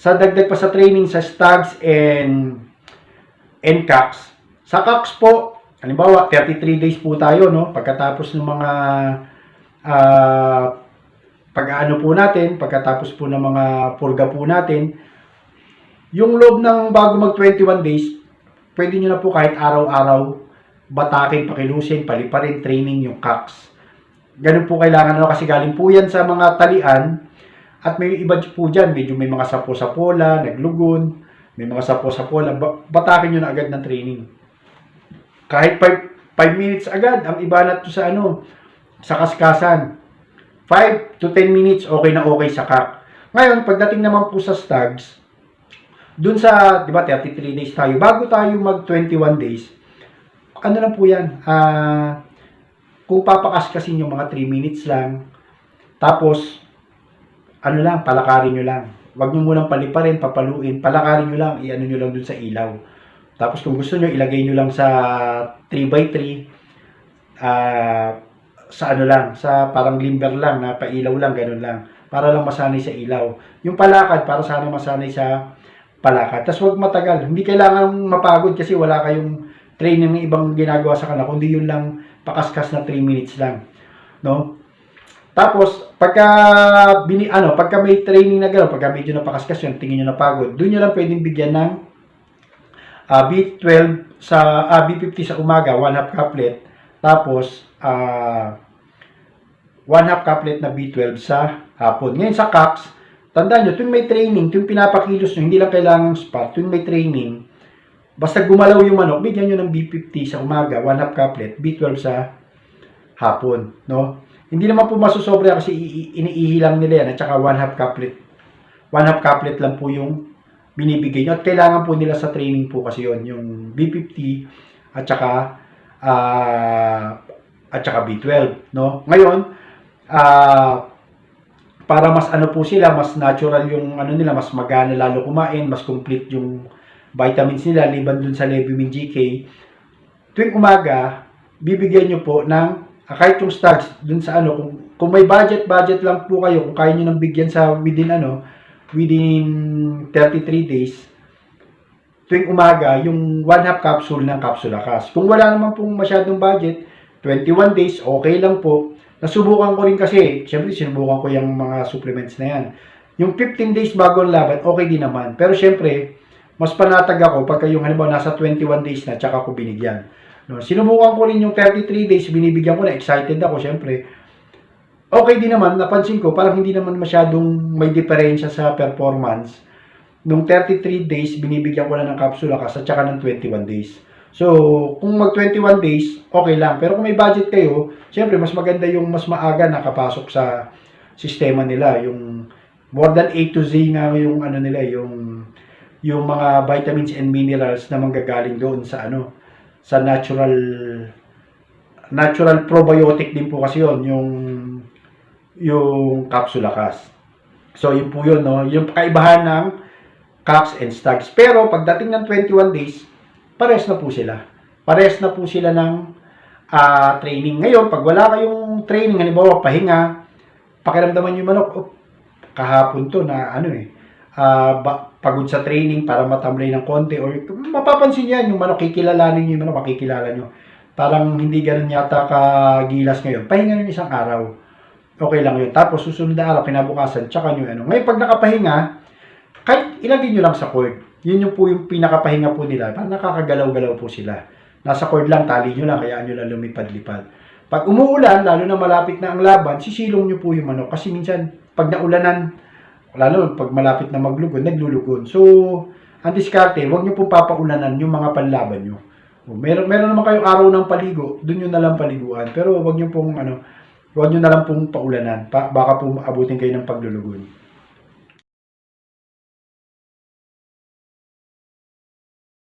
sa dagdag pa sa training sa stags and and caps. Sa caps po, halimbawa 33 days po tayo no pagkatapos ng mga ah pag-ano po natin, pagkatapos po ng mga purga po natin, yung loob ng bago mag 21 days, pwede nyo na po kahit araw-araw batakin, pakilusin, paliparin, training yung CACs. Ganun po kailangan ano kasi galing po yan sa mga talian at may iba po dyan, medyo may mga sapo-sapola, naglugon, may mga sapo-sapola, ba- batakin nyo na agad ng training. Kahit 5 minutes agad, ang iba na to sa ano, sa kaskasan. 5 to 10 minutes, okay na okay sa CAC. Ngayon, pagdating naman po sa stags, dun sa, di ba, 33 days tayo, bago tayo mag 21 days, ano lang po yan, ah, kung papakaskasin yung mga 3 minutes lang, tapos, ano lang, palakarin nyo lang. Huwag nyo munang paliparin, papaluin, palakarin nyo lang, i-ano nyo lang dun sa ilaw. Tapos kung gusto nyo, ilagay nyo lang sa 3x3, ah, sa ano lang, sa parang limber lang, na pailaw lang, ganun lang. Para lang masanay sa ilaw. Yung palakad, para sana masanay sa palakad. Tapos huwag matagal. Hindi kailangan mapagod kasi wala kayong training ng ibang ginagawa sa kanila, kundi yun lang pakaskas na 3 minutes lang. No? Tapos, pagka, bini, ano, pagka may training na gano'n, pagka medyo napakaskas yun, tingin nyo napagod, doon nyo lang pwedeng bigyan ng ah, B12 sa, ah, B50 sa umaga, 1 half couplet, tapos, ah, 1 half couplet na B12 sa hapon. Ngayon sa CAPS, tandaan nyo, tuwing may training, tuwing pinapakilos nyo, hindi lang kailangan spot, tuwing may training, basta gumalaw yung manok, bigyan nyo ng B50 sa umaga, 1 half couplet, B12 sa hapon, no? Hindi naman po masusobra kasi iniihilang nila yan at saka 1 half couplet. 1 half couplet lang po yung binibigay nyo at kailangan po nila sa training po kasi yon yung B50 at saka ah, at saka B12, no? Ngayon, ah para mas ano po sila, mas natural yung ano nila, mas magana lalo kumain, mas complete yung vitamins nila, liban dun sa Levimin GK. Tuwing umaga, bibigyan nyo po ng, kahit yung stocks, dun sa ano, kung, kung may budget, budget lang po kayo, kung kaya nyo nang bigyan sa within ano, within 33 days, tuwing umaga, yung 1 half capsule ng Capsula Cas. Kung wala naman pong masyadong budget, 21 days, okay lang po. Nasubukan ko rin kasi, syempre sinubukan ko yung mga supplements na yan. Yung 15 days bago ang laban, okay din naman. Pero syempre, mas panatag ako pagka yung halimbawa nasa 21 days na, tsaka ko binigyan. No, sinubukan ko rin yung 33 days, binibigyan ko na, excited ako syempre. Okay din naman, napansin ko, parang hindi naman masyadong may diferensya sa performance. Nung 33 days, binibigyan ko na ng capsule kasi at saka ng 21 days. So, kung mag 21 days, okay lang. Pero kung may budget kayo, syempre mas maganda yung mas maaga nakapasok sa sistema nila. Yung more than A to Z nga yung ano nila, yung yung mga vitamins and minerals na manggagaling doon sa ano, sa natural natural probiotic din po kasi yon yung yung capsula cas. So, yun po yun, no? Yung kaibahan ng caps and stags. Pero, pagdating ng 21 days, pares na po sila. Pares na po sila ng ah, training. Ngayon, pag wala kayong training, halimbawa, pahinga, pakiramdaman yung manok, oh, kahapon to na ano eh, ba- pagod sa training para matamlay ng konti or mapapansin yan yung manok, kikilalanin nyo yung manok, makikilala nyo. Parang hindi ganun yata kagilas ngayon. Pahinga nyo isang araw. Okay lang yun. Tapos susunod na araw, kinabukasan, tsaka nyo ano. Ngayon, pag nakapahinga, kahit ilagay nyo lang sa cord. Yun yung po yung pinakapahinga po nila. Parang nakakagalaw-galaw po sila. Nasa cord lang, tali nyo lang, kaya nyo lang lumipad-lipad. Pag umuulan, lalo na malapit na ang laban, sisilong nyo po yung manok. Kasi minsan, pag naulanan, lalo pag malapit na maglugod, naglulugon. So, ang diskarte, huwag nyo po papaulanan yung mga panlaban nyo. O, Meron, meron naman kayong araw ng paligo, dun nyo na lang paliguan. Pero huwag nyo pong, ano, huwag nyo na lang pong paulanan. Pa, baka po abutin kayo ng paglulugon.